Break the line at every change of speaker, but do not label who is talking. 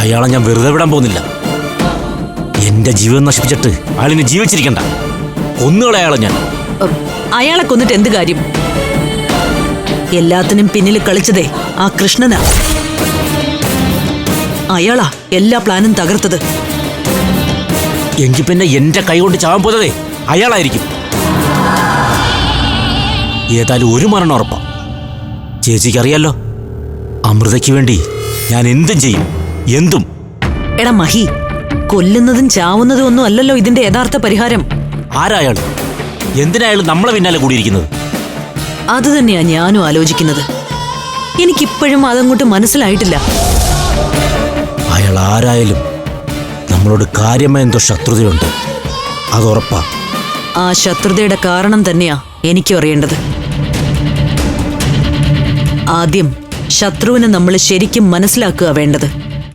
അയാളെ ഞാൻ വെറുതെ വിടാൻ പോകുന്നില്ല. എന്റെ ജീവൻ നശിപ്പിച്ചിട്ട് അയാളിനെ ജീവിച്ചിരിക്കണ്ട. കൊന്നുകളെ അയാളെ ഞാൻ.
അയാളെ കൊന്നിട്ട് എന്ത് കാര്യം? എല്ലാത്തിനും പിന്നിൽ കളിച്ചതേ ആ കൃഷ്ണനാ. അയാളാ എല്ലാ പ്ലാനും തകർത്തത്.
എങ്കിൽ പിന്നെ എന്റെ കൈ കൊണ്ട് ചാവാൻ പോയതേ അയാളായിരിക്കും. ഏതായാലും ഒരു മരണം ഉറപ്പാ. ചേച്ചിക്ക് അറിയാലോ അമൃതയ്ക്ക് വേണ്ടി ഞാൻ എന്തും ചെയ്യും. എന്തും?
എടാ മഹി കൊല്ലുന്നതും ചാവുന്നതും ഒന്നും അല്ലല്ലോ ഇതിന്റെ യഥാർത്ഥ പരിഹാരം.
ആരായാൾ എന്തിനായാലും നമ്മളെ പിന്നാലെ കൂടിയിരിക്കുന്നത്?
അത് തന്നെയാ ഞാനും ആലോചിക്കുന്നത്. എനിക്കിപ്പോഴും അതങ്ങോട്ട് മനസ്സിലായിട്ടില്ല.
അയാൾ ആരായാലും നമ്മളോട് കാര്യമായ എന്തോ ശത്രുതയുണ്ട്. അത് ഉറപ്പാ.
ആ ശത്രുതയുടെ കാരണം തന്നെയാ എനിക്കും അറിയേണ്ടത്. ആദ്യം ശത്രുവിനെ നമ്മൾ ശരിക്കും മനസ്സിലാക്കുക വേണ്ടത്.